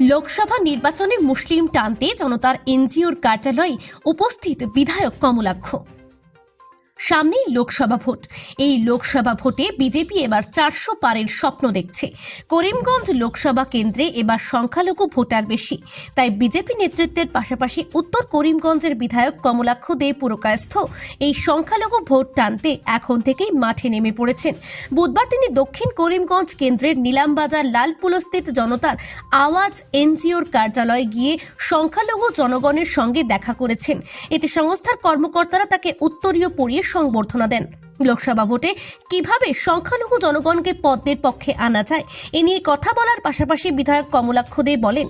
লোকসভা নির্বাচনে মুসলিম টানতে জনতার এনজিওর কার্যালয়ে উপস্থিত বিধায়ক কমলাক্ষ। সামনেই লোকসভা ভোট। এই লোকসভা ভোটে বিজেপি এবার চারশো পারের স্বপ্ন দেখছে। করিমগঞ্জ লোকসভা কেন্দ্রে এবার সংখ্যালঘু ভোটার বেশি। তাই বিজেপি নেতৃত্বের পাশাপাশি উত্তর করিমগঞ্জের বিধায়ক কমলাক্ষ দে পুরকায়স্থ এই সংখ্যালঘু ভোট টানতে এখন থেকেই মাঠে নেমে পড়েছেন। বুধবার তিনি দক্ষিণ করিমগঞ্জ কেন্দ্রের নিলামবাজার লালপুলস্থিত জনতার আওয়াজ এনজিওর কার্যালয়ে গিয়ে সংখ্যালঘু জনগণের সঙ্গে দেখা করেছেন। এতে সংস্থার কর্মকর্তারা তাকে উত্তরীয় পড়িয়ে সংবর্ধনা দেন। লোকসভা ভোটে কীভাবে সংখ্যালঘু জনগণকে পদ্মের পক্ষে আনা যায়, এ নিয়ে কথা বলার পাশাপাশি বিধায়ক কমলাক্ষ দে বলেন,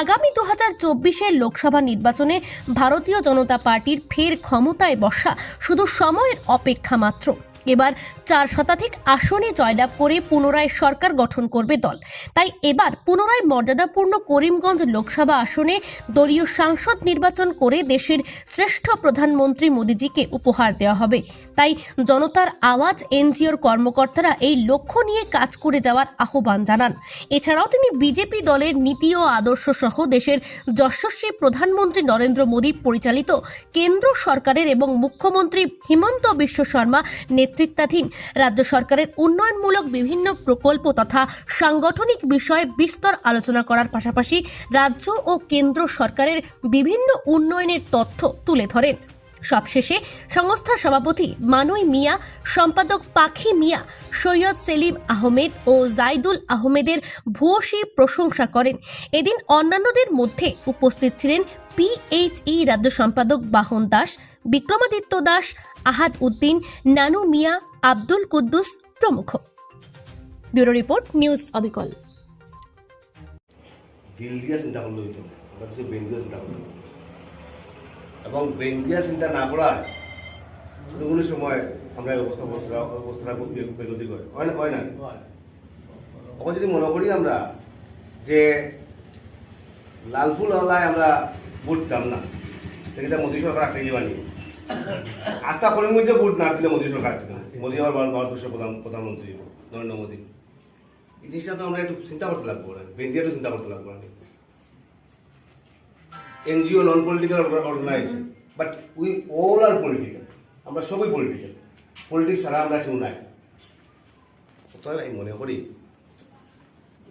আগামী দু হাজার চব্বিশের লোকসভা নির্বাচনে ভারতীয় জনতা পার্টির ফের ক্ষমতায় বসা শুধু সময়ের অপেক্ষা মাত্র। এবার চার শতাধিক আসনে জয়লাভ করে পুনরায় সরকার গঠন করবে দল। তাই এবার পুনরায় মর্যাদাপূর্ণ করিমগঞ্জ লোকসভা আসনে দলীয় সাংসদ নির্বাচন করে দেশের শ্রেষ্ঠ প্রধানমন্ত্রী মোদীজিকে উপহার দেওয়া হবে। তাই জনতার আওয়াজ, এনজিওর কর্মকর্তারা এই লক্ষ্য নিয়ে কাজ করে যাওয়ার আহ্বান জানান। এছাড়াও তিনি বিজেপি দলের নীতি ও আদর্শ সহ দেশের যশস্বী প্রধানমন্ত্রী নরেন্দ্র মোদী পরিচালিত কেন্দ্র সরকারের এবং মুখ্যমন্ত্রী হিমন্ত বিশ্ব শর্মা নেতৃত্বাধীন রাজ্য সরকারের উন্নয়নমূলক বিভিন্ন প্রকল্প তথা সাংগঠনিক বিষয়ে বিস্তর আলোচনা করার পাশাপাশি রাজ্য ও কেন্দ্র সরকারের বিভিন্ন উন্নয়নের তথ্য তুলে ধরেন। সবশেষে সংস্থার সভাপতি মানই মিয়া, সম্পাদক পাখি মিয়া, সৈয়দ সেলিম আহমেদ ও জাইদুল আহমেদের ভূয়সী প্রশংসা করেন। এদিন অন্যান্যদের মধ্যে উপস্থিত ছিলেন পিএইচই রাজ্য সম্পাদক বাহন দাস, বিক্রমাদিত্য দাস আহাদ উদ্দিন নানু মিয়া আব্দুল কুদ্দুস প্রমুখ। ব্যুরো রিপোর্ট নিউজ অবিকল। দিল দিয়ে চিন্তা করলে হইতো আমরা কিছু ব্রেন দিয়ে চিন্তা করতে এবং ব্রেন দিয়ে চিন্তা না করায় কোনো সময় আমরা এই অবস্থা অবস্থা অবস্থাটা বেগতি করে হয়। না হয় না? এখন যদি মনে করি আমরা যে লালফুল হলায় আমরা ভোট দাম না। সেটা মোদী সরকার আটকে দিবানি। আস্থা মধ্যে ভোট না দিলে মোদী সরকার মোদী আবার ভারতবর্ষের প্রধান প্রধানমন্ত্রী। নরেন্দ্র মোদী। এই জিনিসটা তো আমরা একটু চিন্তা করতে লাগবো না চিন্তা করতে লাগবো NGO non political organisation but we all are political আমরা সবই পলিটিক্যাল পলিটিক্স ছাড়া আমরা কেউ নাই। অতএব আমি মনে করি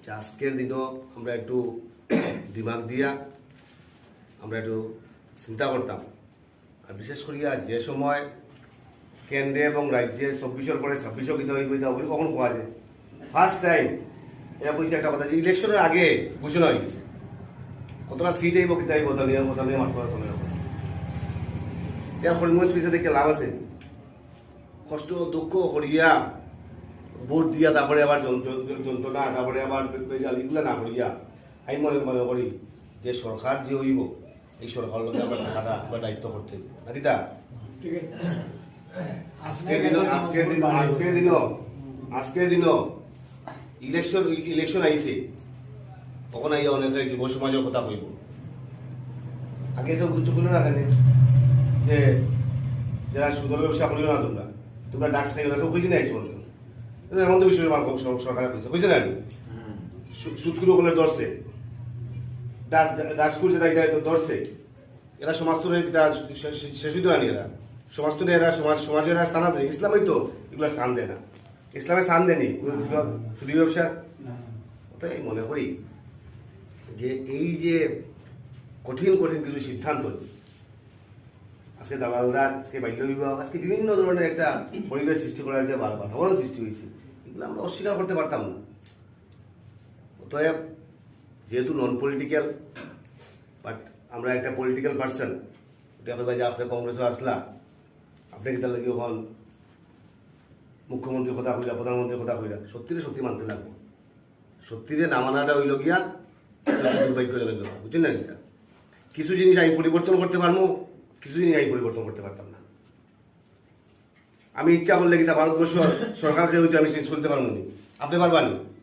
যে আজকের দিনও আমরা একটু দিমাগ দিয়া আমরা একটু চিন্তা করতাম। বিশেষ করিয়া যে সময় কেন্দ্রে এবং রাজ্যে চব্বিশের পরে ছাব্বিশও কিন্তু এটা বলে কখন কোয়া যায়? ফার্স্ট টাইম এটা কইছে একটা কথা, যে ইলেকশনের আগে ঘোষণা হয়ে গেছে। কতটা সিট আইব কিন্তু আইব দলীয় দলীয় মাত্রা চলে যাবে করিমগঞ্জ পিছিয়ে দেখে লাভ আছে। কষ্ট, দুঃখ, করিয়া, ভোট দিয়া, তারপরে আবার যন- যন- যন্ত্রণা, তারপরে আবার বেজাল, এগুলা না করিয়া আমি মনে মনে করি। যে সরকার যে হইব এই সরকার লোকে আমরা থাকাটা আমরা দায়িত্ব করতে। তা আজকের দিনও, আজকের দিন আজকের দিনও আজকের দিনও ইলেকশন ইলেকশন আইছে। আইয়া যুব সমাজের কথা আগে কেউ কিছু করল না কেন? যে, যারা ব্যবসা করিও না তোমরা। তোমরা ডাক্স না, কেউ কইছে না আইছো হেমন্ত বিশ্ব শর্মা সরকার কইছে। না সুদগুলো হলে ধরছে। দাস যেটা এটা ধরছে। এরা সমাজতরে এরা। সমাজতরে এরা সমাজ সমাজের স্থান দেয় ইসলামই তো এগুলো স্থান দেয় না। ইসলামে স্থান দেয়নি ব্যবসা? তাই মনে করি যে এই যে কঠিন কঠিন কিছু সিদ্ধান্ত আজকে দাবালদার আজকে বাল্য বিবাহ আজকে বিভিন্ন ধরনের একটা পরিবেশ সৃষ্টি করার যে বাতাবরণ সৃষ্টি হয়েছে এগুলো আমরা অস্বীকার করতে পারতাম না। অতএব যেহেতু নন পলিটিক্যাল বাট আমরা একটা পলিটিক্যাল পার্সন ওটা কইবা যে আপনি কংগ্রেসে আসলা, আপনি কি তাহলে হন? মুখ্যমন্ত্রীর কথা কইলা প্রধানমন্ত্রীর কথা কইলা সত্যিরে সত্যি মানতে লাগবে। সত্যিরে না মানাটা হইল গিয়া দুর্ভাগ্য বুঝছেন না এটা কিছু জিনিস আমি পরিবর্তন করতে পারব, কিছু জিনিস আমি পরিবর্তন করতে পারতাম না। আমি ইচ্ছা করলে কি তা ভারতবর্ষ সরকার যে হইতে আমি চলতে পারব না? আপনি পারবেন?